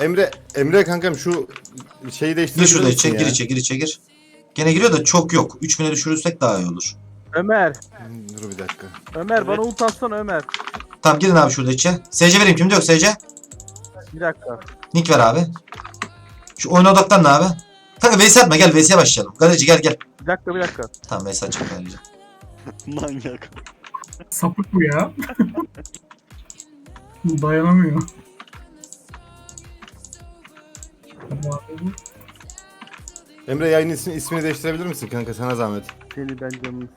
Emre, Emre kankam şu şeyi Gir değiştirebilir şurada misin içe, ya? gir içe, gir içe, gir. Gene giriyor da çok yok. 3000'e düşürürsek daha iyi olur. Ömer. Hmm, Dur bir dakika. Ömer bana ult atsana Ömer. Tamam girin abi şurada içe. SC vereyim kimde yok SC? Bir dakika. Nick ver abi. Şu oyuna odaklan abi. Kanka VS atma gel VS'ye başlayalım. Galeci gel gel. Bir dakika bir dakika. Tamam VS açalım galeci. Manyak. Sapık bu ya. Bu Dayanamıyor. Emre yayın ismi, ismini değiştirebilir misin kanka sana zahmet. Seni ben canını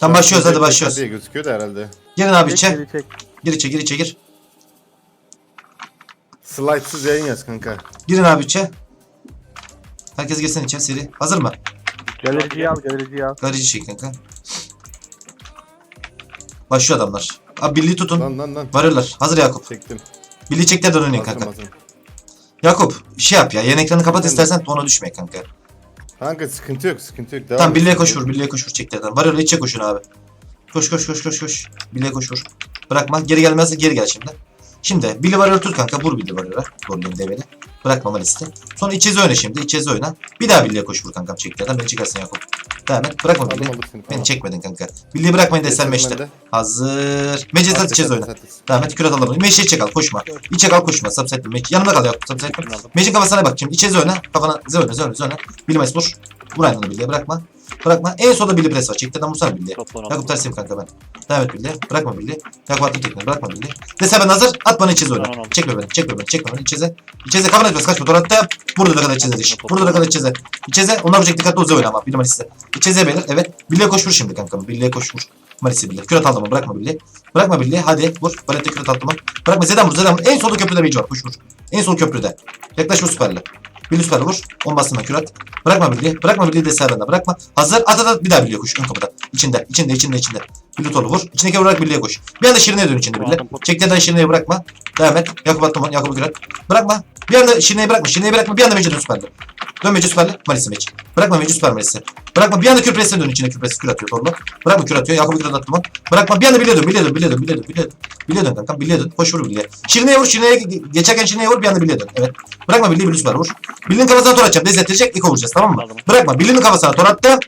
Tamam başlıyoruz hadi başlıyoruz. diye gözüküyor da herhalde. Girin abi Çek içe. geri çek. Gir içe gir içe gir. Slide'sız yayın yaz kanka. Girin abi içe. Herkes girsin içe seri. Hazır mı? Galericiyi al galericiyi al. Galeci çek kanka. Başlıyor adamlar. Abi birliği tutun. Lan lan lan. Varırlar. Hazır Yakup. Çektim. Birliği çekler oynayın Hazırım kanka. hazırım. Yakup şey yap ya. Yan ekranı kapat istersen ona düşme kanka. Kanka sıkıntı yok sıkıntı yok. Devam Tamam et. birliğe koş vur. Birliğe koş vur çeklerden. Varırlar içe koşun abi. Koş koş koş koş koş. Birliğe koş vur. Bırakma. Geri gelmezse geri gel şimdi. Şimdi Billy Warrior tut kanka. Vur Billy Warrior'a. Doğrulayın develi. Bırakma Malis'i. Sonra içezi oyna şimdi. İçezi oyna. Bir daha Billy'e koş vur kankam çeklerden. Beni çekersin Yakup. Devam et. Bırakma seni. Beni çekmedin kanka. Billy'yi bırakmayın desen meşte. Hazır. Meclis at içezi oyna. Devam et. Kürat alalım. Meşe çek al. Koşma. İçe kal koşma. Subsettim. Meç. Yanımda kal Yakup. Subsettim. Mecin kafasına bak şimdi. İçeri oyna. Kafana zöne zöne zöne. Bilmez vur. Vur aynını Billy'e bırakma. Bırakma. En solda Billy press var. Çektirden vursana Billy'e. Yakup tersiyim kanka ben. Devam et Billy. Bırakma Billy. Yakup attım tekniği. Bırakma Billy. Dese ben hazır. At bana içezi oyna. Çekme beni. Çekme beni. Çekme beni. İçeze. İçeze kafana etmez. Kaçma. Toratta yap. Burada da kadar içeze diş. Burada da kadar içeze. İçeze. Onlar vuracak dikkatli ol. oyna ama. Billy Malis'e. İçeze beyler. Evet. Billy'e koş vur şimdi kankam. Billy'e koş vur. Malis'e Billy. Kürat aldım. Bırakma Billy. Bırakma Billy. Hadi vur. Balette kürat aldım. Bırakma. Zeden vur. Zeden vur. En solda köprüde meci var. Koş vur. En sol köprüde. Yaklaş vur süperle. Billy süperle vur. On ben kürat. Bırakma Billy. Bırakma Billy de sağdan Bırakma. Hazır. At at at. Bir daha Billy'e koş. Ön kapıda. İçinde. içinde içinde içinde. Billy tolu vur. İçindeki vurarak Billy'e koş. Bir anda Şirine'ye dön içinde Billy. Çektiğinden Şirine'ye bırakma. Devam et. Yakup attım. Yakup'u kürat. Bırakma. Bir anda Şirine'ye bırakma. Şirine'ye bırakma. Bir anda Meci'ye dön süperle. Dön Meci süperle. Malis'e Meci. Bırakma Meci süper Malis'e. Bırakma. Bir anda küpresine dön içine küpresi kür atıyor torlu. Bırakma kür atıyor. Yakup'u kürat attım. Bırakma. Bir anda Billy'e dön. Billy'e dön. Billy'e dön. Billy'e dön. Billy'e dön. Billy'e dön kankam. Billy'e dön. Koş vur Billy'e. Şirine'ye vur. Şirine'ye geçerken Şirine'ye vur. Bir anda Billy'e dön. Evet. Bırakma Billy'e Billy süper vur. Billy'nin kafasına tor atacağım. Dezettirecek. İlk vuracağız tamam mı? Aldım. Bırakma. Billy'nin kafasına tor attım.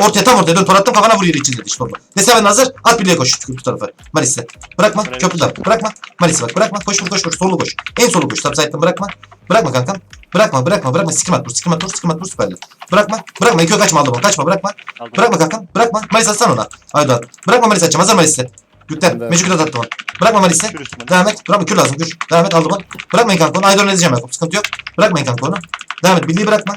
Ortaya tam ortaya dön tor attım kafana vur yeri içinde diş torlu. Dese ben hazır. At Billy'e koş. Köprü tarafı. Malis'e. Bırakma. Buraya Köprü tarafı. Bırakma. Malis'e bak. Bırakma. Koş vur koş vur. Solu koş. En solu koş. Subside'den bırakma. Bırakma kankam. Bırakma bırakma bırakma. Sikim at vur. Sikim at vur. Sikim at vur. Süperli. Bırakma. Bırakma. İki yok kaçma aldım. Kaçma bırakma. Bırakma kankam. Bırakma. Malis atsana ona. Aydan. Bırakma Malis atacağım. Hazır Malis'e. Yüklen. Evet. Mecuk attım onu. Bırakma Malis'e. Devam et. Bırakma kür lazım kür. Devam et aldım onu. Bırakmayın kanka onu. Aydor'un edeceğim Yakup. Sıkıntı yok. Bırakmayın kanka onu. Devam et. Birliği bırakma.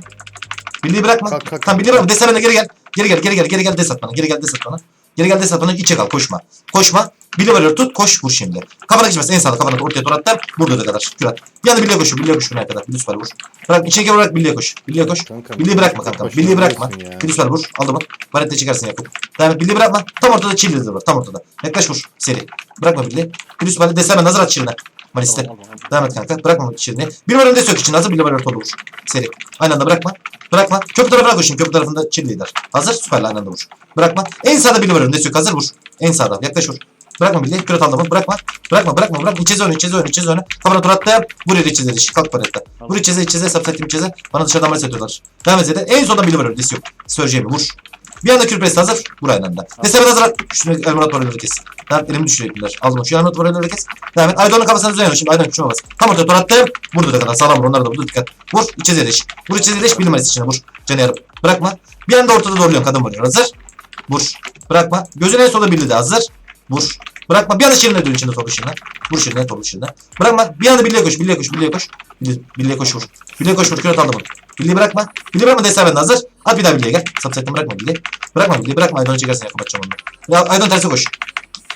Birliği bırakma. Kalk, kalk, Tamam birliği bırakma. Dese bana geri gel. Geri gel geri gel geri gel des at bana. Geri gel des at bana. Geri gel des at bana. İçe kal koşma. Koşma. Birliği varıyor tut koş vur şimdi. Kafana geçmez. En sağda kafana ortaya dur attım. Burada da kadar. Kür at. Bir anda birliğe koş. Birliğe koş. Buraya kadar. Birliği süper vur. Bırak. İçine gel bırak. Birliğe koş. Birliğe koş. Birliği bırakma başarılı Birliği bırakma. Birliği süper vur. Aldım onu. Barette çıkarsın Yakup. Devam et. Birliği bırakma. Tam ortada cheerleader var. Tam ortada. Yaklaş vur. Seri. Bırakma birliği. Birliği süperle desem hazır at çirine. Maliste. Devam et kanka. Bırakma içerini. Bir var önünde sök için. Hazır bir var vur. Seri. Aynı anda bırakma. Bırakma. Köprü tarafına koş şimdi. Köprü tarafında çil lider. Hazır. Süperle aynı anda vur. Bırakma. En sağda bir var önünde sök. Hazır vur. En sağda. Yaklaş vur. Bırakma bildiğin. Kürat aldı mı? Bırakma. Bırakma bırakma bırakma. İçeze oyna içeze oyna içeze oyna. Kafana tur attı. Vur yere içeze diş. Kalk parette. Vur içeze içeze. Sapsettim içeze. Bana dışarıdan malis atıyorlar. Devam et. En sonunda biri var önünde. yok. Sörceği vur. Bir anda kürpresi hazır. Vur aynı anda. Deseme hazır. Üstüne elmanat var önünde kes. Tamam elimi ipinler. Aldım onu. Şu elmanat var önünde kes. Devam et. Aydon'un kafasına düzeniyor. Şimdi Aydon küçüme bas. Tam ortaya tur attım. Vur da kadar. Sağlam vur. Onlar da vur. Dikkat. Vur. İçeze deş. Vur içeze deş. Bilmez içine vur. Canı yarım. Bırakma. Bir anda ortada doğruluyorsun. Kadın vuruyor. Hazır. Vur. Bırakma. Gözün en sola bildi de hazır. Vur. Bırakma. Bir anda şirine dön içinde top işinden. Vur şirine top işinden. Bırakma. Bir anda birliğe koş. Birliğe koş. Birliğe koş. Birliğe, birliğe koş vur. Birliğe koş vur. Kürat aldım onu. Birliği bırakma. Birliği bırakma. Destek bende hazır. At bir daha birliğe gel. Sapsettim bırakma birliği. Bırakma birliği. Bırakma. Aydın'ı çekersin Yakup atacağım onu. Ya Aydın tersi koş.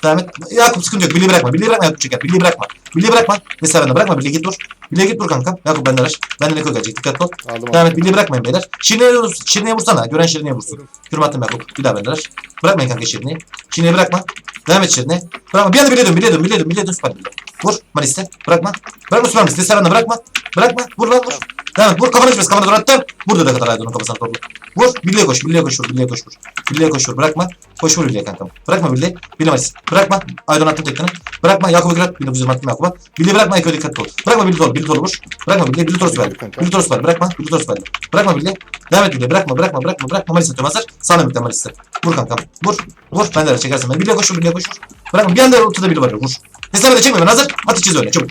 Devam et. Yakup sıkıntı yok. Birliği bırakma. Birliği bırakma Yakup çeker. Birliği bırakma. Birliği bırakma. Destek bende. Bırakma. Birliği git dur. Birliğe git dur kanka. Yakup bende ver. Benden ne gelecek. Dikkatli ol. Aldım Devam et. Birliği bırakmayın beyler. Şirine'ye, vur- Şirine'ye vursana. Gören Şirine'ye vursun. Kürüm attım Yakup. Bir daha bendeler. Bırakmayın kanka Şirine'yi. Şirine'yi bırakma. Devam et Şirine'ye. Bırakma. Bir anda birliğe dön. Birliğe dön. Birliğe dön. Birliğe dön. Süper birliğe. Vur. Maliste. Bırakma. Bırakma süper Maliste. Serhan'la bırakma. Bırakma. Vur lan vur. Devam et. Vur kafana düşmez. Kafana dur attım. Burada da kadar Aydın'ın kafasına doğru. Vur. Birliğe koş. Birliğe koş vur. Birliğe koş vur. Birliğe koş vur. Bırakma. Koş vur birliğe kankam. Bırakma birliğe. Birliğe Maris. Bırakma. Aydın attım tekini. Bırakma. Yakup'u kırat. 1920 attım Yakup'a. Birliğe bırakma. Eko'ya dikkatli ol. Bırakma birliğe ol. Birliğe ol vur. Bırakma birliğe. Birliğe toros ver. Birliğe toros ver. Bırakma. Birliğe toros ver. Bırakma birliğe. Devam et birliğe. Bırakma. Bırakma. Bırakma. Bırakma. Maris atıyorum hazır. Sağına birlikte Maris'te. Vur kankam. Vur. Vur. Ben de çekersin. Ben. Birliğe koş vur. Birliğe koş vur. Bırakma. Bir anda ortada biri var. Vur. Hesabı da çekme ben hazır. At içiz öyle. Çabuk.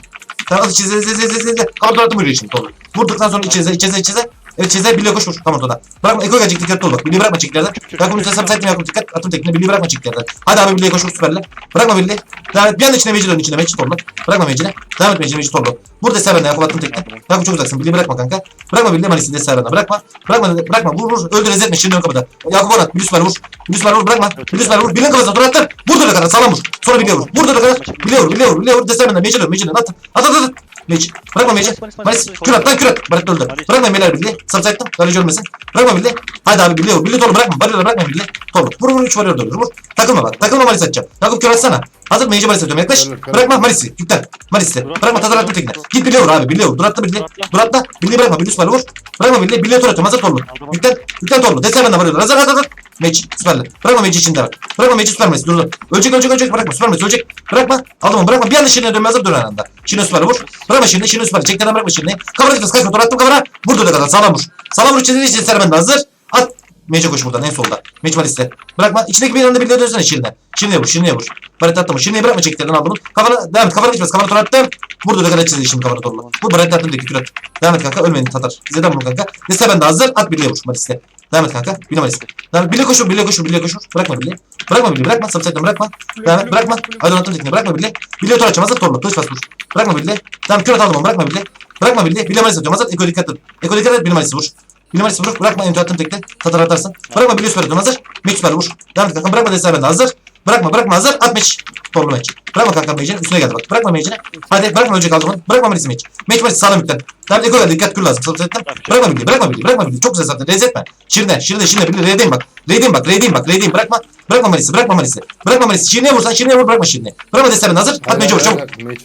Tamam at içize. Zez zez zez zez. Kapat attım vuruyor şimdi. Doğru. Vurduktan sonra içize. içize. içize. Evet çize birliğe koş vur. Tam ortada. Bırakma Eko gelecek dikkatli ol bak. Birliği bırakma çeklerden. Yakup'un üstüne sapsaytma Yakup dikkat. Atım tekniğine birliği bırakma çeklerden. Hadi abi birliğe koş vur süperle. Bırakma birliği. Devam et. Bir anda içine mecil dön içine mecil torlu. Bırakma mecile. Devam et mecile mecil torlu. Burada Serben'e Yakup attım tekne. Yakup çok uzaksın. Birliği bırakma kanka. Bırakma birliği Malis'in de Serben'e. Bırakma. Bırakma bırakma. Vur vur. Öldür ezzetme. Şimdi ön kapıda. Yakup Onat. Bilüs ver vur. Bilüs ver vur. Bırakma. Bilüs ver vur. Birliğin kafasına dur attır. Vur döne kadar. Sağlam vur. Sonra birliğe vur. Vur döne kadar. Birliğe vur. Birliğe vur. Birliğe vur. De Serben'e. Mecil dön. Mecil dön. At. At at at. Mecil. Bırakma Mecil. Malis. Kürat lan kürat. Barret öldü. Bırakma Beyler birliği. Sapsayattım. Kaleci ölmesin. Bırakma birliği. Hadi abi birliğe vur. Birliği dolu bırakma. Barrier bırakma birliği. Dolu. Vur vur. Üç varıyor dolu. Vur. Takılma bak. Takılma Malis atacağım. Yakup kör atsana. Hazır Mecil Malis atıyorum. Yaklaş. Bırakma Malis'i. Yüklen. Malis'i. Bırakma Tazar attım tekne. Git birliğe vur abi. Birliğe vur. Dur atla birliğe. Dur atla. Birliği bırakma. Birliği süperle vur. Bırakma birliği. Birliğe tur atıyorum. Hazır torlu. Yüklen. Yüklen torlu. Destek benden varıyor. Hazır hazır hazır. Meç. Süperle. Bırakma Meci içinde var. Bırakma Meci süper Meci. Dur dur. Ölecek ölecek ölecek. Bırakma. Süper Meci ölecek. Bırakma. Aldım onu. Bırakma. Bir anda Şirin'e dönme hazır dur anda. Şirin'e süperle vur. Bırakma Şirin'e. Şirin'e süperle. Çekten bırakma Şirin'e. Kavra gitmez. Kaçma. Dur attım kavra. Vur döne kadar. Sağlam vur. Sağlam vur. Çizili için Serben de hazır. At. Mece koş buradan en solda. Meç Malis'te. Bırakma. İçindeki bir anda birliğe dönsene Şirin'e. Şirin'e vur. Şirin'e vur. Baret attım. Şirin'e bırakma çektiğinden al bunu. Kafana devam et. Kafana geçmez. Kafana tur attım. Burada da kadar çizili şimdi kafana torla. Bu baret attım deki kürat. Devam et kanka. Ölmeyin Tatar. Zeden bunu kanka. Liste bende hazır. At birliğe vur. Malis'te. Devam kanka. Malis'te. Devam et. Birliğe koşur. Birliğe koşur. Birliğe koşur. Bırakma birliğe. Bırakma birliğe. Bırakma. Sapsayttan bırakma. Devam. Bırakma. Hadi attım tekniğe. Bırakma birliğe. Birliğe tur açacağım. Hazır torla. Kılıç bas. Bırakma birliğe. Tamam kürat aldım onu. Bırakma birliğe. Bırakma birliğe. Birliğe Malis atıyorum. Hazır. Eko dikkat et. Eko dikkat et. Birliğe Malis'i vur. Malis'i vur. Bırakma. Ento attım tekne. Tatar atarsın. Bırakma birliğe süper atıyorum. Hazır. Meç süper vur. Devam kanka. Bırakma destek. Hazır. Bırakma bırakma hazır. At meç. Torlu meç. Bırakma kanka mecini. Üstüne geldi bak. Bırakma mecini. Hadi bırakma ölecek aldı bunu. Bırakma Melis'i meç. Meç meç sağlam yüklen. Tamam Eko geldi. Dikkat kür lazım. Sabit ettim. Bırakma bildiği. Bırakma bildiği. Bırakma bildiği. Çok güzel zaten. Rez etme. Şirine. Şirine. Şirine. Bildiği. Reydeyim bak. Reydeyim bak. Reydeyim bak. Reydeyim. Bırakma. Bırakma Melis'i. Bırakma Melis'i. Bırakma Melis'i. Şirine'ye vursan Şirine'ye vur. Bırakma Şirine'yi. Bırakma Dester'in hazır. At meci vur. Çabuk.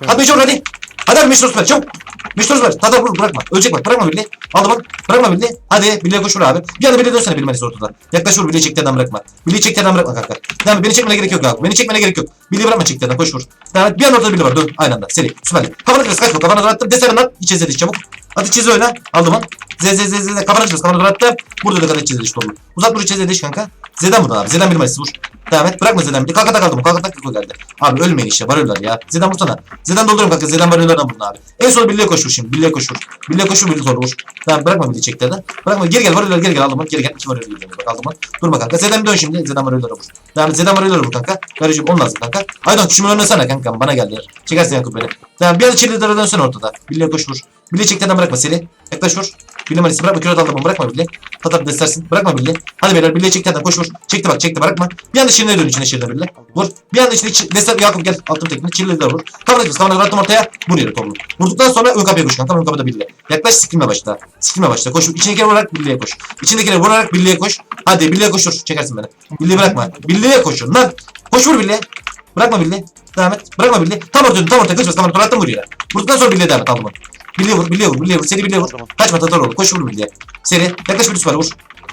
At meci vur hadi. Hadi Meşhur ver çabuk. Meşhur ver. Tadar vur bırakma. Ölecek bak. Bırakma birliği. Aldı bak. Bırakma birliği. Hadi birliğe koş vur abi. Bir anda birliğe dönsene bilmeniz ortada. Yaklaş vur birliği çektiğinden bırakma. Birliği çektiğinden bırakma kanka. Tamam beni çekmene gerek yok abi. Beni çekmene gerek yok. Birliği bırakma çektiğinden koş vur. Tamam bir anda ortada birliği var. Dön. Aynı anda. Seri. Süper. Kafana kırız kaçma. Kafana dur attım. Desene lan. İç ezeli çabuk. Hadi çiz öyle. Aldım onu. Z z z z. Kafana kırız. Kafana dur attım. Burada da kadar çiz ediş dolu. Uzat vur çiz ediş kanka. Z'den buradan abi. Z'den bilmesi vur. Devam et. Bırakma Z'den bir. Kalk atak aldım. Kalk atak geldi. Abi ölmeyin işte. Varıyorlar ya. Z'den vursana. Z'den dolduruyorum kanka. Z'den varıyorlardan vurun abi. En son birliğe koş vur şimdi. Birliğe koş vur. Birliğe koş vur. Birliğe sonra vur. Tamam bırakma birliği çeklerden. Bırakma. Geri gel. Varıyorlar geri gel. Aldım onu. Geri gel. İki varıyorlar geri Bak aldım onu. Durma kanka. Z'den bir dön şimdi. Z'den varıyorlara vur. Devam et. Z'den varıyorlara vur kanka. Karıcığım on lazım kanka. Aydan kuşumu önüne kanka. Bana geldi. Çekersin Yakup beni. Tamam bir anda çelikleri dönsene ortada. Birliğe koş vur. Birliğe çeklerden bırakma seni. Yaklaş vur. Birliğe malisi bırakma. Kürat aldım bırakma birliğe. Tatar destersin. Bırakma birliğe. Hadi beyler birliğe çeklerden koş vur. Çekti bak çekti bırakma. Bir anda şirine dön içine şirine birliğe. Vur. Bir anda içine çi- dester Yakup gel. Altın tekniği. Çirli de vur. Kavra kız. Kavra attım ortaya. Vur yere torlu. Vurduktan sonra ön kapıya koş kanka. Ön kapıda birliğe. Yaklaş sikilme başla. Sikilme başla. Koş. İçindekileri vurarak birliğe koş. İçindekileri vurarak birliğe koş. Hadi birliğe koşur. Çekersin beni. Birliği bırakma. Birliğe koşun lan. Koş vur birliğe. Bırakma birliği. Devam et. Bırakma birliği. Tam ortaya tam ortaya bas. Tam ortaya attım yere. Vurduktan sonra birliğe devam et. Aldım onu. Birliğe vur. Birliğe vur. Birliğe vur. Seri birliğe vur. Kaçma tatar oğlum. Koş vur birliğe. Seri. Yaklaş bir süper vur.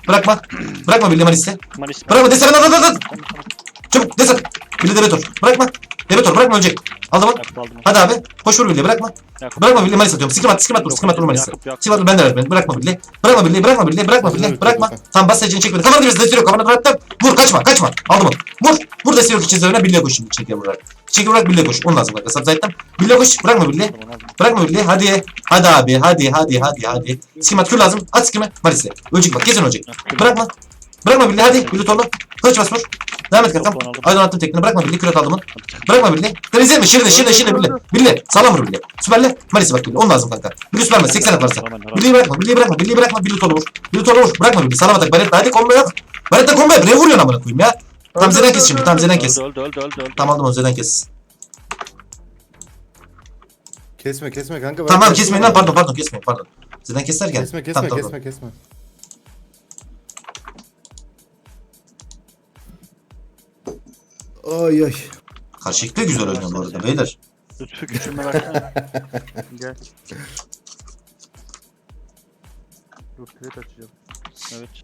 Bırakma. Bırakma birliğe maliste. Malis. Bırakma desene at at at. Çabuk desen. Birliğe debetor. Bırakma. Debetor bırakma ölecek. Yakup aldım. Hadi abi. Koş vur birliğe bırakma. Yakup. Bırakma birliğe malis atıyorum. Sikim at sikim at vur. Sikim at. Yakup, Yakup. Sikim at ben de öğretmenim. Bırakma birliğe. Bırakma birliğe. Bırakma birliğe. Bırakma birliğe. Bırakma. Tamam bas secini çek beni. Kafana girsin. Destek yok. Kafana bıraktım. Vur kaçma kaçma. Aldım onu. Vur. Vur destek yok. İçinize öne birliğe koş şimdi. Çekiye vurarak. Çekiye vurarak birliğe koş. Onun lazım. Kanka subsite'den. Birliğe koş. Bırakma aldım. Bırakma birliğe. Hadi. Hadi abi. Hadi hadi hadi hadi. Sikim at kür lazım. At sikime. Malisi. Ölecek bak. Gezin ölecek. Bırakma. Bırakma birliğe hadi. Birliğe torlu. Kılıç bas vur. Devam et kankam. Aydın attım tekniğini. Bırakma birliğe. Küret aldım onu. Bırakma birliğe. Kriz etme. Şirine şirine şirine birliğe. Birliğe. Sağlam vur birliğe. Süperle. Malisi bak birliğe. Onun lazım kanka. Birliğe süperme. 80 at varsa. Bırakma. Birliği bırakma. Birliği bırakma. Birliği tolu vur. Birliği tolu vur. Bırakma birliği. Sağlam atak. Baretta. Hadi combo yap. Baretta combo yap. Ne vuruyorsun amına koyayım ya. Tam Öldü, Zeden öldü, kes şimdi. öldü, Tam öldü. Zeden kes. Öldü öldü öldü öldü. Tam aldım onu Zeden kes. Kesme kesme kanka. Tamam abi kesmeyin lan. Pardon pardon kesmeyin. Pardon. Zeden kes derken. Kesme kesme Tamam, tamam, kesme kesme. Ay ay. Karşı ekip de güzel oynuyor bu arada beyler. Lütfü gücüme versene. Gel. Dur kredi açacağım. Evet.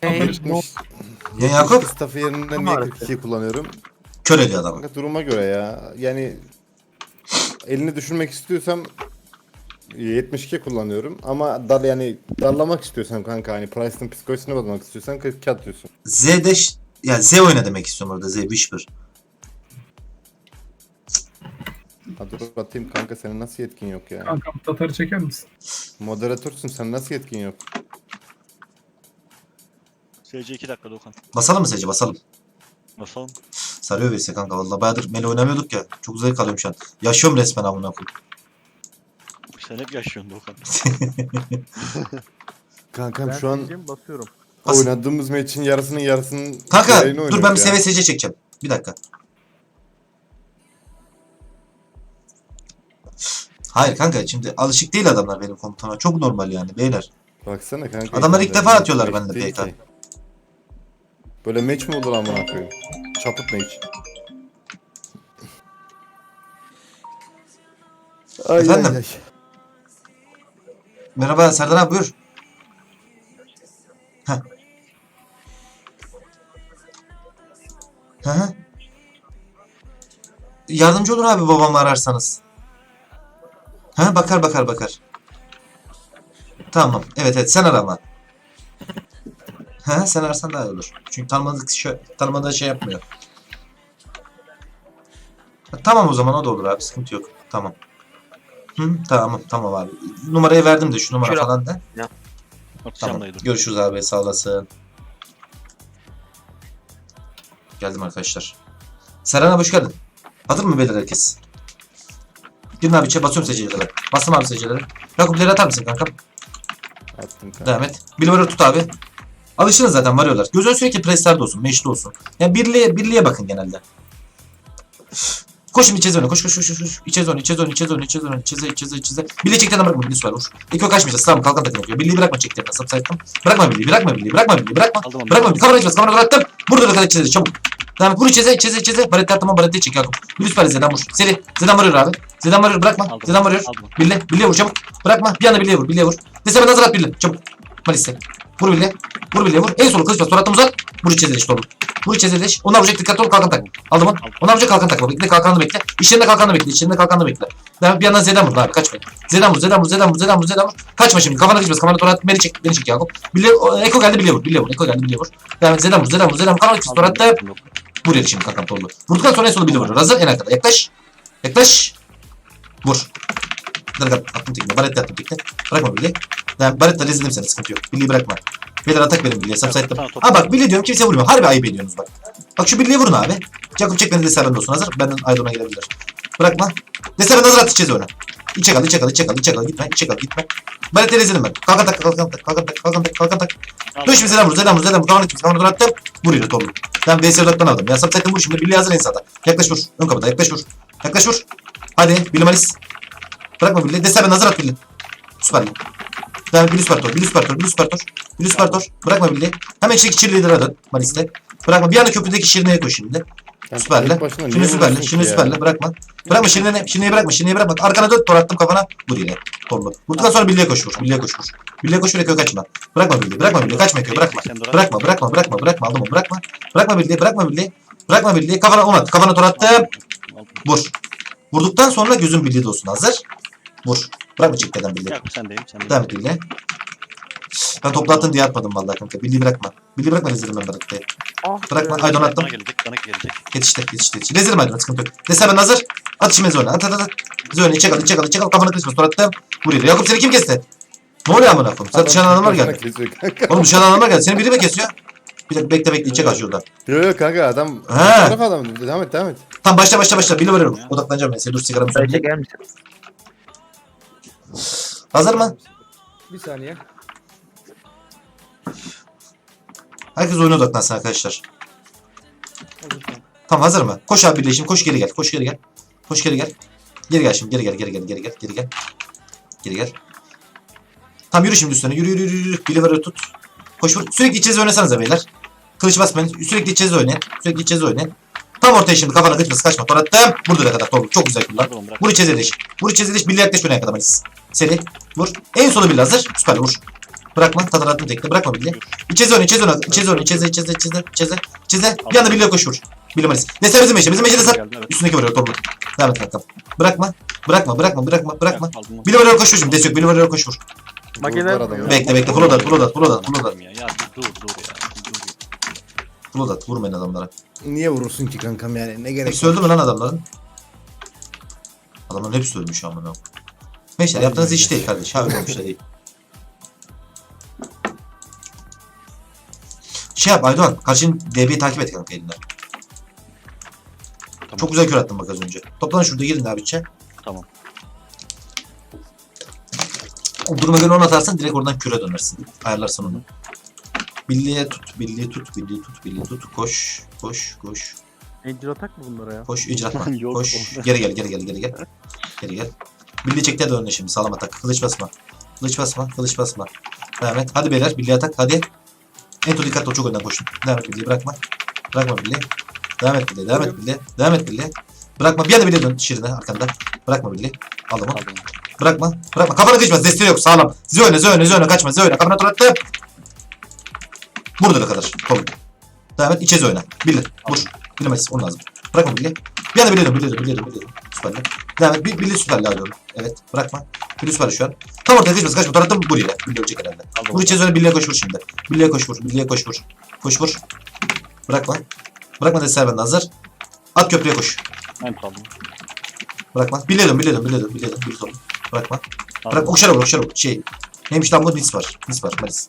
Hey, çıkmış. Ya Yakup Staff'ı yerine niye 42 kullanıyorum? kör ediyor adamı. Kanka duruma göre ya. Yani elini düşürmek istiyorsam 72 kullanıyorum ama dar yani darlamak istiyorsam kanka hani Price'ın psikolojisini bozmak istiyorsan 42 atıyorsun. Z'de ş- ya Z oyna demek istiyorum orada Z Whisper. Hadi dur atayım kanka senin nasıl yetkin yok ya? Kankam Tatar'ı çeker misin? Moderatörsün sen nasıl yetkin yok? SC 2 dakika Doğukan. Basalım mı Sece basalım. Basalım. Sarıyor VS kanka valla bayağıdır Mele oynamıyorduk ya. Çok zevk alıyorum şu an. Yaşıyorum resmen amına koyayım. Sen hep yaşıyorsun Doğukan. Kankam Ben şu an diyeceğim, basıyorum. Bas. oynadığımız maçın yarısının yarısının Kanka yayını dur oynuyoruz ben bir ya. SVSC çekeceğim. Bir dakika. Hayır kanka şimdi alışık değil adamlar benim komutana. Çok normal yani beyler. Baksana kanka. Adamlar ilk defa atıyorlar bende değil PK. Böyle maç mi olur amına koyayım? Çapıt maç. Ay, Efendim? ay, ay. Merhaba Serdar abi buyur. Heh. Hı hı. Yardımcı olur abi babamı ararsanız. Ha bakar bakar bakar. Tamam. Evet evet sen arama. Ha sen ararsan daha iyi olur. Çünkü tanımadık şey, tanımadığı şey yapmıyor. Ha, Tamam o zaman o da olur abi sıkıntı yok. Tamam. Hı, tamam tamam abi. Numarayı verdim de şu numara Şura. falan da. Tamam. Atacağımdaydı. Görüşürüz abi sağ olasın. Geldim arkadaşlar. Seren abi hoş geldin. Hazır mı beyler herkes? Girin abi içe basıyorum seçicilere. Bastım abi seçicilere. Yakup ileri atar mısın kankam? Attım kanka. Devam et. Bir varıyor tut abi. Alışırız zaten varıyorlar. Gözün sürekli preslerde olsun, meşte olsun. Yani birliğe, birliğe bakın genelde. Koş şimdi içe zone, koş koş koş koş. İçe zone, içe zone, içe zone, içe zone, içe zone, içe zone, içe zone. Birliği çektiğinden bırakma, birliği süper vur. İlk o kaçmayacağız, tamam kalkan takım yapıyor. Birliği bırakma çektiğinden, sap saydım. Bırakma birliği, bırakma birliği, bırakma birliği, bırakma. Bırakma birliği, kamera açmaz, kamera attım. Burada da kadar içe çabuk. Tamam vur içe içe içe Barette attım, barette çek Yakup. Bir süper Zeden vur. Seri, Zeden vuruyor abi. Zeden vuruyor, bırakma. Zeden vuruyor. Bille, bille vur çabuk. Bırakma. Bir anda bille vur, bille vur. Deseme hazır at bille. Çabuk. Maliste. Vur bille. Vur bille vur. En solu kılıç bas. Sonra attım uzat. Vur içe zeliş oğlum. Vur içe zeliş. Onlar vuracak dikkatli ol kalkan tak. Aldım onu. Onlar vuracak kalkan tak. Bekle kalkanını bekle. İşlerinde kalkanını bekle. İşlerinde kalkanını bekle. Ben bir yandan Zeden vur abi kaçmayın. Zeden vur, Zeden vur, Zeden vur, Zeden vur, Zeden vur. Kaçma şimdi. Kafana kaçmaz. Kafana doğru at. Beni çek. Beni çek Yakup. Bille, o, Eko geldi bille vur. Bille vur. Eko geldi bille vur. Yani Zeden vur, Zeden vur, Zeden vur. Kafana kaçmaz. Sonra attım. Vur yeri şimdi kankam torlu. Vurduktan sonra en solu bile vurur. Hazır en arkada. Yaklaş. Yaklaş. Vur. Direkt at- attım tekne. Barette attım tekne. Bırakma Billy. Yani Barette rezildim seni sıkıntı yok. Billy'yi bırakma. Beyler atak Billy'ye. Sapsayttım. Tamam, top- Ha bak Billy diyorum kimse vurmuyor. Harbi ayıp ediyorsunuz bak. Bak şu Billy'ye vurun abi. Yakup çek beni de serbest olsun. Hazır. Benden Aydın'a gelebilir. Bırakma. Desene hazır at içeceğiz onu. İçe kal, içe kal, içe kal, içe kal, gitme, içe kal, gitme. Barette rezildim ben. Kalkan tak, kalkan tak, kalkan tak, kalkan tak, kalkan tak. Dur şimdi Zeden vur, Zeden vur, Zeden vur. Kafanı kimse, dur attım. Vur yürü torlu. Ben VS odaktan aldım. Ya sapsaytım vur şimdi. Billy hazır en sağda. Yaklaş vur. Ön kapıda yaklaş vur. Yaklaş vur. Hadi Billy Malis. Bırakma Billy. Desen ben hazır at Billy. Süper Et Billy süper tor. Billy süper tor. Billy süper tor. Billy süper tor. Bırakma Billy. Hemen içindeki cheerleader'a dön. Malis'te. Bırakma. Bir anda köprüdeki şirineye koş şimdi. Yani Süperle. Şimdi süperle. Şimdi süperle. Bırakma. Bırakma şirineye. Şirineye bırakma. Şirineye bırakma. Arkana dön. Tor attım kafana. Vur yine. Torlu. Vurduktan sonra Billy'e koş vur. Billy'e koş vur. Billy'e koş. Ekö kaçma. Bırakma Billy'e. Bırakma Billy'e. Kaçma Ekö. Bırakma. Bırakma. Bırakma. Bırakma. Bırakma. Aldım onu. Bırakma. Bırakma Billy'e. Bırakma Billy'e. Bırakma Billy'e. Kafana on at. Kafana tor attım. Vur. Vurduktan sonra gözün Billy'de olsun. Hazır. Vur. Bırakma çifteden Billy'e. Yakup sendeyim. Sendeyim. Devam et Billy'e. Ben toplattın diye atmadım vallahi kanka. Billy'yi bırakma. Billy'yi bırakma rezil ben bıraktı. Ah Bırakma. be. Aydın attım. Gelecek. Bana gelecek. Yetişti, yetişti, yetişti. Rezil Aydın sıkıntı yok. Dese ben hazır. At şimdi zone. At at at. Zone içe kal, içe kal, içe kal. Kafanı kısma. Sonra attım. Yedi. Yakup seni kim kesti? Ne oluyor amına koyayım? Sen dışarıdan adamlar Adam geldi. Oğlum dışarıdan adamlar geldi. Seni biri mi kesiyor? Bir dakika bekle bekle içe kal şurada. Yok yok kanka adam. He. Taraf adam. Devam et devam et. Tamam başla başla başla. Bili veriyorum. Odaklanacağım ben. Seni dur sigaramı söndüreyim. çeker misin? Hazır mı? Bir saniye. Herkes oyuna odaklansın arkadaşlar. Tamam hazır mı? Koş abi birleşim. Koş geri gel. Koş geri gel. Koş geri gel. Geri gel şimdi. Geri gel. Geri gel. Geri gel. Geri gel. Geri gel. Tamam yürü şimdi üstüne. Yürü yürü yürü. yürü. Bili var tut. Koş vur. Sürekli içeriz oynasanıza beyler. Kılıç basmayın. Sürekli içeriz oynayın. Sürekli içeriz oynayın. Tam ortaya şimdi kafana gıçması kaçma. Tor attım. Burada da kadar torlu. Çok güzel kullan. Vur içe zeliş. Vur içe zeliş. Birliğe yaklaş öne kadar Malis. Seri. Vur. En solu bir hazır. Süper vur. Bırakma. Tatar attım tekte. Bırakma birliği. İçe zone. içe zone. içe zone. içe zone. içe zone. içe zone. içe zone. içe zone. Bir anda birliğe koş vur. Birliğe Malis. Dese bizim meşe. Bizim meşe de sat. Geldi, evet. Üstündeki vuruyor torlu. Devam et kankam. Bırakma. Bırakma. Bırakma. Bırakma. Bırakma. Birliğe vuruyor koş vur şimdi. Destek. Birliğe vuruyor koş vur. Bekle bekle. Full odat. Full odat. Full odat. Full odat. Ya, dur dur ya. Dur ya. Full odat. Vurmayın adamlara. Niye vurursun ki kankam yani ne gerek Hepsi öldü mü lan adamların? Adamların hepsi ölmüş amına. Neyse yaptığınız iş değil kardeş. Ha bir şey değil. Şey yap Aydoğan. Karşın DB'yi takip et kanka elinden. Tamam. Çok güzel kür attın bak az önce. Toplan şurada girin abi içe. Tamam. O duruma göre onu atarsan direkt oradan küre dönersin. Ayarlarsan onu. Birliğe tut, birliğe tut, birliğe tut, birliğe tut. Koş, koş, koş. Angel atak mı bunlara ya? Koş icraatma. Yok Koş. oğlum. Geri gel geri gel geri gel. Geri gel. Birliği çekti de önüne şimdi sağlam atak. Kılıç basma. Kılıç basma. Kılıç basma. Devam et. Hadi beyler birliği atak hadi. Ento dikkat ol çok önden koşun. Devam et birliği bırakma. Bırakma birliği. Devam et birliği. Devam et birliği. Devam et birliği. Bırakma. Bir anda birliğe dön şirine arkanda. Bırakma birliği. Al onu. Bırakma. Bırakma. Kafana kaçma. Desteği yok. Sağlam. Zöne zöne zöne kaçma. Zöne. Kafana tur attım. Burada kadar. Tamam. Devam et. İçe zöne. Bilir. Vur. Bilemezsin. Onu lazım. Bırakma birliği. Bir anda biliyorum, biliyorum, biliyorum, biliyorum. Süperli. Devam et. Bir, süperli alıyorum. Evet. Bırakma. Birliği süperli şu an. Tam ortaya kaçmasın. Kaçma. Tarattım buraya. Birliği ölecek herhalde. Vur içe zöne. Birliğe koş vur şimdi. Birliğe koş vur. Birliğe koş vur. Koş vur. Bırakma. Bırakma desteği bende hazır. At köprüye koş. Ben aldım. Bırakma. Biliyordum, biliyordum, biliyordum, biliyordum. Biliyordum. Bırakma. Bırak Aldım. okşara vur okşara vur. Şey. Neymiş lan bu nis var. Nis var Maris.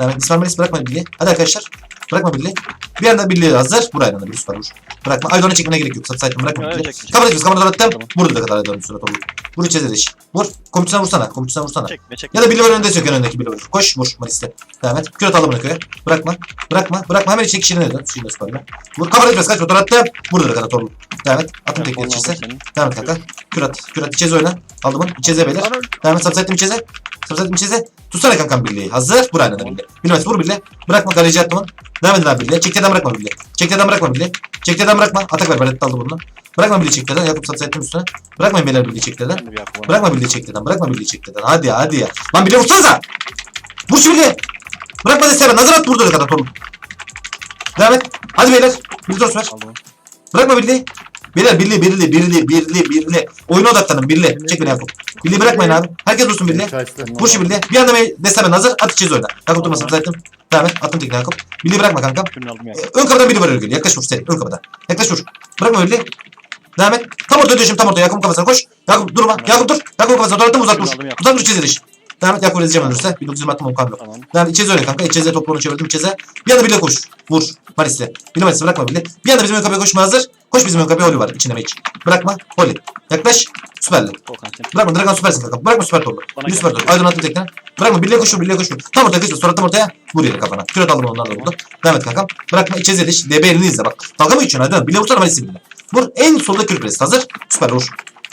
Yani Maris bırakma birliği. Hadi arkadaşlar. Bırakma birliği. Bir anda birliği hazır. Buraya da bir süper vur. Bırakma. Aydoğan'a çekmene gerek yok. Satsaydın bırakma birliği. çek, çek. Kapat etmiyoruz. Kapat attım. Tamam. Burada da kadar Aydoğan'ın surat olur. Vur içe zeliş. Vur. Komutusuna vursana. Komutusuna vursana. Çekme çekme. Ya da birliği önünde sök önündeki birliği vur. Koş vur Maris'te. Devam et. Kürat alımını köye. Bırakma. Bırakma. Bırakma. Hemen çek şirine dön. Şirine süperle. Vur. Kapat etmiyoruz. Kaç motor attım. Burada da kadar torlu. Devam et. Atın içirse. senin. Devam et kanka. Kürat. Kürat içeze oyna. Aldım onu. İçeze beyler. Devam et. Sapsaytım içeze. Sapsaytım içeze. Tutsana kankam birliği. Hazır. Vur aynen birliği. Bilmez vur birliği. Bırakma kaleci onu. Devam edin abi birliği. Çektiğden bırakma birliği. Çektiğden bırakma birliği. Çektiğden bırakma. Atak ver. Balet aldı bunu. Bırakma birliği çektiğden. Yakup sapsaytım üstüne. Bırakmayın beyler birliği Yakup'a- Bırakma birliği çektiğden. Bırakma birliği çektiğden. Hadi ya hadi ya. Lan birliği vursanıza. Vur şu birliği. Bırakma desteğe ben. Nazar at burada kadar torun. Devam et. Hadi beyler. Bir dost ver. Bırakma birliği. Beyler birliği birliği birliği birliği birliği. Oyuna odaklanın birliği. Çek beni Yakup. Birliği bırakmayın abi. Herkes dursun. Çayslı. Vur şu birliği. Bir anda destemen hazır. At içeceğiz oyna. Yakup durmasın zaten. Devam et. Attım tekne Yakup. Birliği bırakma ya. Ee, Ön kapıdan biri var örgülü. Yaklaş vur seni. Ön kapıdan. Yaklaş vur. Bırakma birliği. Devam et. Tam ortaya dönüşüm tam ortaya. Yakup'un kafasına koş. Yakup durma. Yakup dur. Yakup'un kafasına uzat vur. Aldım Yakup. Uzat vur çiziliş. Devam et Yakup ezeceğim ölürse. 1920 attım yok. Tamam. Devam et. İçeze öyle kanka. İçeze toplu onu çevirdim içeze. Bir anda birliğe koş. Vur. Maris'le. Birliğe Maris'le bırakma birliği. Bir anda bizim ön kapıya koşma hazır. Koş bizim kapıya Holly var. İçine meç. Bırakma. Holly. Yaklaş. Süperli. Bırakma Dragan süpersin kanka. Bırakma süper. Bana Bir süper gel. torlu. Aydın attı tekne. Bırakma birliğe koşur birliğe koşur. Tam ortaya koşur. Sonra tam ortaya. Vur yere kafana. Küret aldım onlar da buldu. Devam et kankam. Bırakma içe diş. DB elini izle bak. Dalga mı geçiyorsun Aydın? Birliğe vursana ben isim Vur. En solda kür presi. Hazır. Süper vur.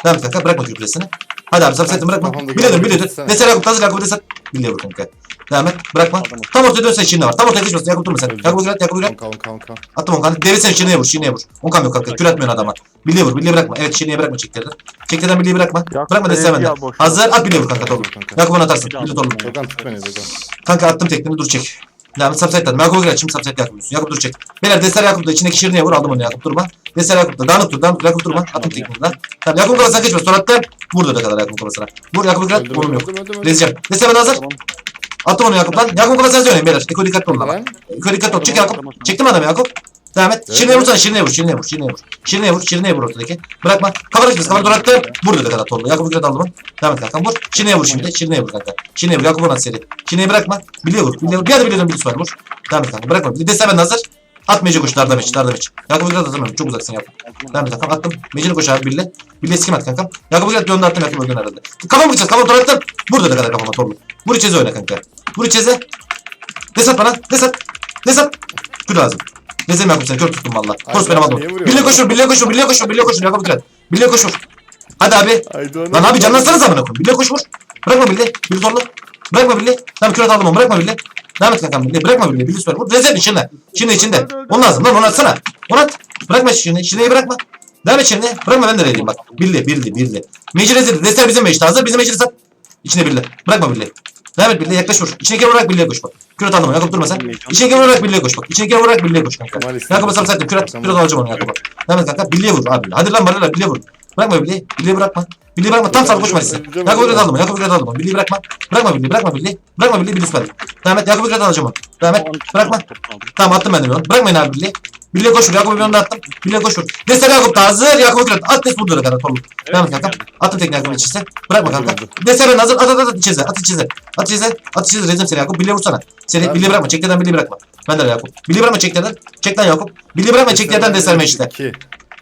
Devam et kanka. Bırakma kür presini. Hadi abi sapsettin bırakma. Biliyordum gördüm, biliyordum. gitsene. Mesela Yakup hazır Yakup'u desat. Birliğe vur kanka. Devam et. Bırakma. Tam ortaya dönsen şimdi var. Tam ortaya geçmesin. Yakup durma sen. Yakup'u girat. Yakup'u kanka. Attım Onkan'ı. Devirsen şirine vur. Şirine vur. Onkan yok kanka. Kür atmıyorsun adama. Birliğe vur. Birliğe bırakma. Evet şirine bırakma çektirden. Çektirden birliğe bırakma. Bırakma al boş. Hazır. At birliğe vur kanka. Torlu. Kanka. Yakup'un atarsın. Beni Dogan. Kanka attım tekniğini dur çek. Devam et subsite dedim. Yakup'a gel şimdi subsite Yakup diyorsun. Yakup dur çek. Beyler Deser Yakup da içindeki şirine vur aldım onu Yakup durma. Deser Yakup da dağınık dur dağınık Yakup durma. Attım tekniğini lan. Tamam Yakup'un kafasına geçme sonra attım. Vur da kadar Yakup'un kafasına. Vur Yakup'u kırat. Oğlum yok. Rezeceğim. Deser ben hazır. Tamam. Attım onu Yakup'tan. Yakup'un kafasına oynayın beyler. Eko dikkatli olun. Lan. Eko dikkatli ol. Çık Yakup. Çektim adamı Yakup. Devam et. Şirineye vursana. Şirineye vur. Şirineye vur. Şirineye vur. Şirineye vur. Şirineye vur ortadaki. Bırakma. Kafana çıkmasın. Kafana doğru attım. Vur da kadar torlu. Yakup'u kırat aldım. Devam et kankam vur. Şirineye vur şimdi. Şirineye vur kanka. Şirineye vur. Yakup'un at seri. Şirineye bırakma. Biliyor vur. Biliyor vur. Bir adım biliyorum bir süper vur. Devam et kanka. Bırakma. Bir de ben hazır. Atmayacak koş. Darda meç. Darda meç. Yakup'u kırat atamıyorum. Çok uzaksın Yakup. Devam et kankam. Attım. Mecini koş abi birle. Birle skim at kankam. Yakup'u kırat yolunu attım. Yakup'u öldün herhalde. Kafamı gideceğiz. Kafamı doğru attım. Burada da kadar kafama torlu. Vur içeze oyna kanka. Vur içeze. Desat bana. Desat. Desat. Kür lazım. Nezem Yakup seni kör tuttum valla. Koş benim vuruyorsun? Birliğe koşur, birliğe koşur, birliğe koşur, birliğe koşur. Yakup Kırat. Birliğe koşur. Hadi abi. Lan abi canlansana amına koyayım. Birliğe koş vur. Bırakma birliğe. Birliğe zorla. Bırakma birliğe. Tamam kürat aldım onu. Bırakma birliğe. Devam et kankam birliğe. Bırakma birliğe. Birliğe süper. Vur. Rezervin içinde. Şimdi içinde. Onu lazım lan onu atsana. Onu at. Bırakma şirini. Şirineyi bırakma. Devam et. Bırakma ben de ready'im bak. Birli birli birli. Mecir rezil. Destler bizim mecliste hazır. Bizim mecliste sat. İçine birli. Bırakma birli. Devam et birli. Yaklaş vur. İçine gel vurarak birliğe koş bak. Kürat alma. Yakup durma sen. İçine gel vurarak birliğe koş bak. İçine gel vurarak birliğe koş kanka. Yakup'a sarı sattım. Kürat, kürat alacağım onu Yakup'a. Devam et kanka. Birliğe vur abi. Hadi lan bana birliğe vur. Bırakma birliği. Birliği bırakma. Birliği bırakma. Tam sağ koşma liste. Yakup'a kürat aldım. Yakup'a kürat aldım. Birliği bırakma. Bırakma birliği. Bırakma birliği. Bırakma birliği. Birliği süper. Devam et. Yakup'a kürat alacağım onu. Devam et. Bırakma. Tamam attım ben de onu. Bırakmayın abi birliği. Birliğe koş vur. Yakup'a bir onu da attım. Birliğe koş vur. Destek Yakup da hazır. Yakup'a kürat. At des vurdu kadar. Tolu. Devam et kanka. Attım tekne Yakup'un içine. Bırakma kanka. Destek ben hazır. At at at. İçinize. At içinize. At içinize. At içinize. Rezim seni Yakup. Birliğe vursana. Seni birliğe bırakma. Çeklerden birliğe bırakma. Ben de Yakup. Birliğe bırakma çeklerden. Çekten Yakup. Birliğe bırakma çeklerden deserme işte. 2.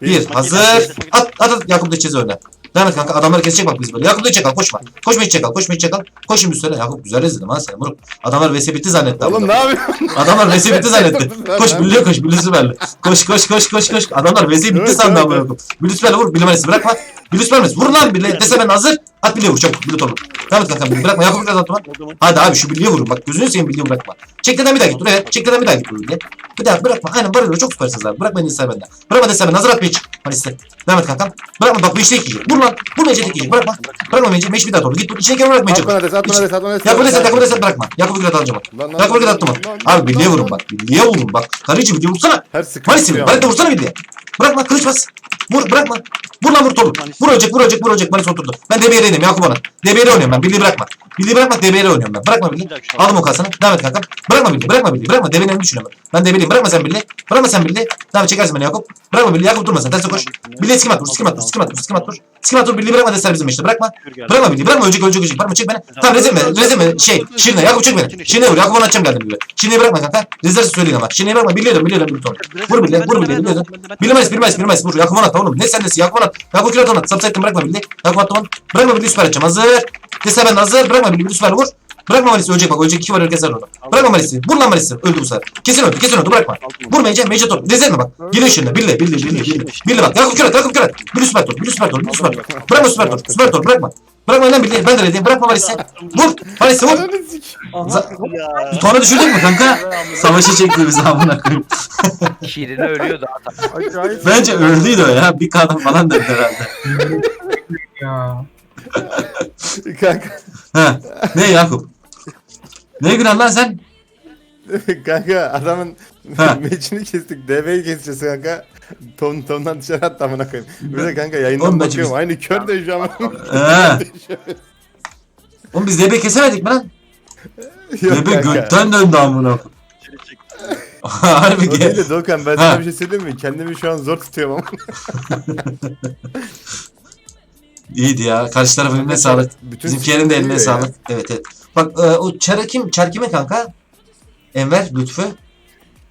Bir. Hazır. At at at. Yakup da çiz öne. Devam et kanka. Adamları kesecek bak biz böyle. Yakup da çekal. Koşma. Koşma hiç çekal. Koşma hiç çekal. Koş şimdi üstüne. Yakup güzel rezildim ha seni. Moruk. Adamlar vs bitti zannetti. Oğlum ne yapıyorsun? Adamlar vs bitti zannetti. Koş Billy'e koş. Billy süperli. Koş koş koş koş koş. Adamlar vs bitti sandı amına koyayım. Billy süperli vur. Billy Maris bırakma. Billy süperli vur lan Billy. Dese ben hazır. At Billy'e vur çabuk. Billy tolu. Devam et kanka. Billy bırakma. Yakup biraz atma. Hadi abi şu Billy'e vurun. Bak gözünü seveyim Billy'e bırakma. Çekten bir daha git. Dur evet. Çekten bir daha git Billy'e. Bir daha bırakma. Aynen barıyor. Çok süpersiniz abi. Bırak beni ister benden. Bırakma dese ben hazır at bir iç. Hadi iste. Devam et kankam. Bırakma bak bu işte yiyecek. Vur lan. Vur mece tek yiyecek. Bırakma. Bırakma mece. Meş bir daha doğru. Git dur. İçine gel bırak mece. At bana des, at bana des, at bana des. Yakup'u deset, Yakup'u deset bırakma. Yakup'u kırat alacağım. Lan, lan, Yakup'u kırat attım. lan, bak. Abi birliğe vurun bak. Birliğe vurun bak. Karıcı birliğe vursana. Her sıkıntı. Malisi mi? Barete vursana birliğe. Bırakma kılıç bas. Vur bırakma. Vur lan vur tolu. Vur ölecek vur ölecek vur ölecek. Malis oturdu. Ben DBR'deyim Yakup ona. DBR oynuyorum ben. Birliği bırakma. Birliği bırakma DBR oynuyorum ben. Bırakma birliği. Aldım o kasını. Devam et kankam. Bırakma birliği. Bırakma birliği. Bırakma DBR'ini düşünüyorum ben. Ben DBR'liyim. Bırakma sen birliği. Bırakma sen birliği. Et çekersin beni Yakup. Bırakma birliği. Yakup durma sen. Terse koş. Birliğe skim at. Skim at. Skim at. Skim at. Skim at. Birliği bırakma deser bizim işte. Bırakma. Bırakma birliği. Bırakma ölecek ölecek ölecek. Bırakma çek beni. Tamam rezil mi? Rezil mi? Şey. Şirine. Yakup çek beni. Şirine vur. Yakup ona atacağım geldim birliğe. Şirineyi bırakma kanka. Rezillerse söyleyin ama. Şirineyi bırakma. Biliyorum biliyorum biliyorum. Vur birliğe. Vur birliğe. Biliyorum. Bilmez bilmez bilmez. Vur. Yakup ona at oğlum. Ne sen nesin? Yakup ona at. Yakup kilat ona at. Subsite'den bırakma birliği. Yakup attı onu. Bırakma birliği süper atacağım. Hazır. Dese ben hazır. Bırakma birliği. Birliği süper vur. Bırakma Malis'i ölecek bak ölecek iki var keser onu. Bırakma Malis'i. Vur lan Malis'i. Öldü bu sefer. Kesin öldü kesin öldü bırakma. Vur Mece. Mece top. Rezil bak. Geliyor şimdi. Bille bille bille bille. Bille bak. Yakup Kürat. Yakup Kürat. Bille süper top. Bille süper top. Bille süper top. Bırakma süper top. Süper top. Bırakma. Bırakma lan Bille. Ben de redeyim. Bırakma Malis'i. Vur. Malis'i vur. Sonra düşürdük mü kanka? Savaşı çekti bizi amına koyayım. Şirine ölüyordu adam. Acayip. Bence öldüydü o ya. Bir kadın falan dedi herhalde. Ya. Kanka. Ha. Ne Yakup? Ne günah lan sen? Kanka adamın Ha. meçini kestik. DB'yi keseceğiz kanka. Ton tondan dışarı attı amına koyayım. Bir de kanka yayından Oğlum bence bakıyorum. biz- Aynı kör de şu an. He. Oğlum biz DB kesemedik mi lan? Yok DB kanka. götten döndü amına koyayım. Harbi O değil ge- de Doğukan ben Ha. sana bir şey söyleyeyim mi? Kendimi şu an zor tutuyorum ama. İyiydi ya. Karşı tarafın eline sağlık. Bütün Bizimkilerin de eline sağlık. Evet evet. Bak e, o çara kim? Çar kime kanka? Enver, Lütfü,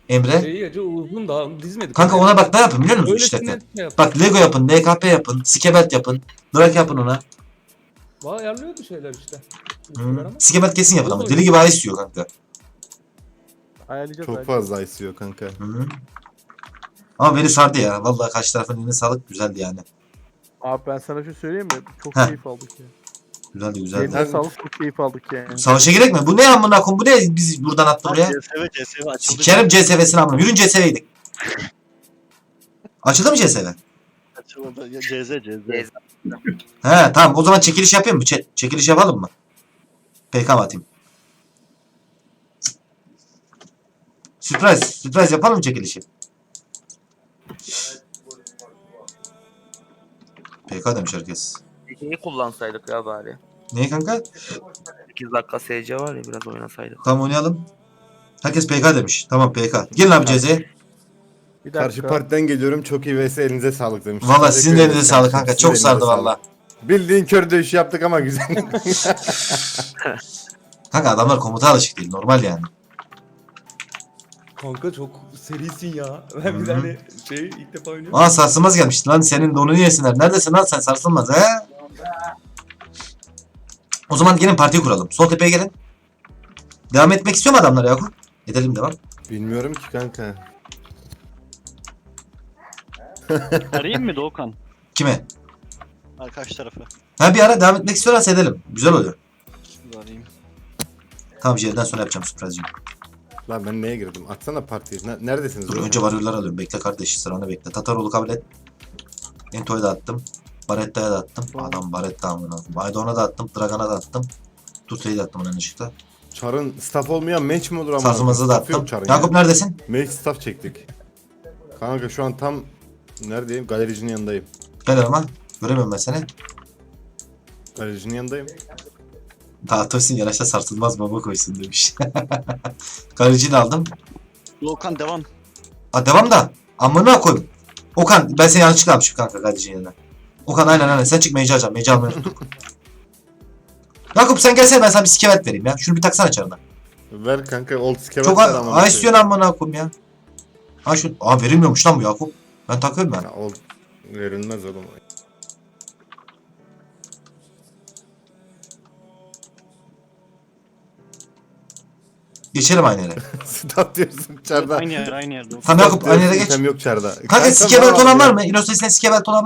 Emre. Şey acı uzun da dizmedik. Kanka ona bak ne yapın biliyor musun? İşte. Şey. Bak Lego yapın, NKP yapın, Skebelt yapın, Drak yapın ona. Valla ayarlıyordu şeyler işte. Ama Skebelt kesin yapın ama. Deli gibi ay istiyor kanka. Ayarlayacağız. Çok fazla istiyor kanka. Hı. Ama beni sardı ya. Vallahi karşı tarafın eline sağlık. Güzeldi yani. Abi ben sana şu söyleyeyim mi? Çok Heh. keyif aldık ya. Güzeldi güzeldi. Eline sağlık çok keyif aldık yani. Savaşa gerek mi? Bu ne amına koyayım? Bu ne biz buradan attı buraya? CSV CSV açıldı. Sikerim CSV'sini amına. Yürün CSV'ydik. Açıldı mı CSV? Açıldı. Ya, CZ CZ. He tamam o zaman çekiliş yapayım mı? Çe- çekiliş yapalım mı? PK mı atayım? Sürpriz. Sürpriz yapalım mı çekilişi? PK demiş herkes. Şeyi kullansaydık ya bari. Neyi kanka? 8 dakika SC var ya biraz oynasaydık. Tamam oynayalım. Herkes PK demiş. Tamam PK. Gelin abi CZ'ye. Bir Karşı partiden geliyorum. Çok iyi vs elinize sağlık demiş. Valla sizin de elinize sağlık kanka. Çok sardı elinize sağlık. valla. Bildiğin kör dövüş yaptık ama güzel. Kanka adamlar komuta alışık değil. Normal yani. Kanka çok serisin ya. Ben bir tane şey ilk defa oynuyorum. Aa sarsılmaz gelmiş. Lan senin donunu yesinler. Neredesin lan sen sarsılmaz he? O zaman gelin parti kuralım. Sol tepeye gelin. Devam etmek istiyor mu adamlar Yakup? Edelim devam. Bilmiyorum ki kanka. Arayayım mı Doğukan? Kime? Arkadaş tarafı. Ha bir ara devam etmek istiyorlarsa edelim. Güzel oluyor. Şimdi arayayım. Tamam Jerry'den sonra yapacağım sürprizciğim. Lan ben neye girdim? Atsana partiyi. Ne- neredesiniz? Dur oğlum? önce varyorlar alıyorum. Bekle kardeş sıranı bekle. Tataroğlu kabul et. Ento'ya da attım. Baretta'ya da attım. Adam Baretta amına. Aydon'a da attım. Dragan'a da attım. Tuta'yı da attım onun ışıkta. Çar'ın staff olmayan match mi olur ama? Sarsılmaz'ı da Staff yok attım. Char'ın Yakup ya. neredesin? Match staff çektik. Kanka şu an tam neredeyim? Galericinin yanındayım. Gel ama. Göremiyorum ben seni. Galericinin yanındayım. Dağıtırsın yaraşta sarsılmaz baba koysun demiş. De aldım. Doğukan devam. Ha devam da. Amına koyayım. Okan ben seni yanlışlıkla almışım kanka kalecinin yanına. Okan aynen aynen sen çık meyce alacağım. Meyce almayı unuttuk. Yakup sen gelsene ben sana bir skelet vereyim ya. Şunu bir taksana çarına. Ver kanka old skelet Çok ver a- ama. Aa istiyorsun amına koyayım ya. Ha şu Aa verilmiyormuş lan bu Yakup. Ben takıyorum ben. Ya, old verilmez oğlum. Geçelim aynı yere. Stat diyorsun Çar'da. Aynı yer aynı yer Doğukan. Tamam Yakup aynı yere geç. Sistem yok Çar'da. Kanka skebelt olan var mı? İnoses'ine skebelt olan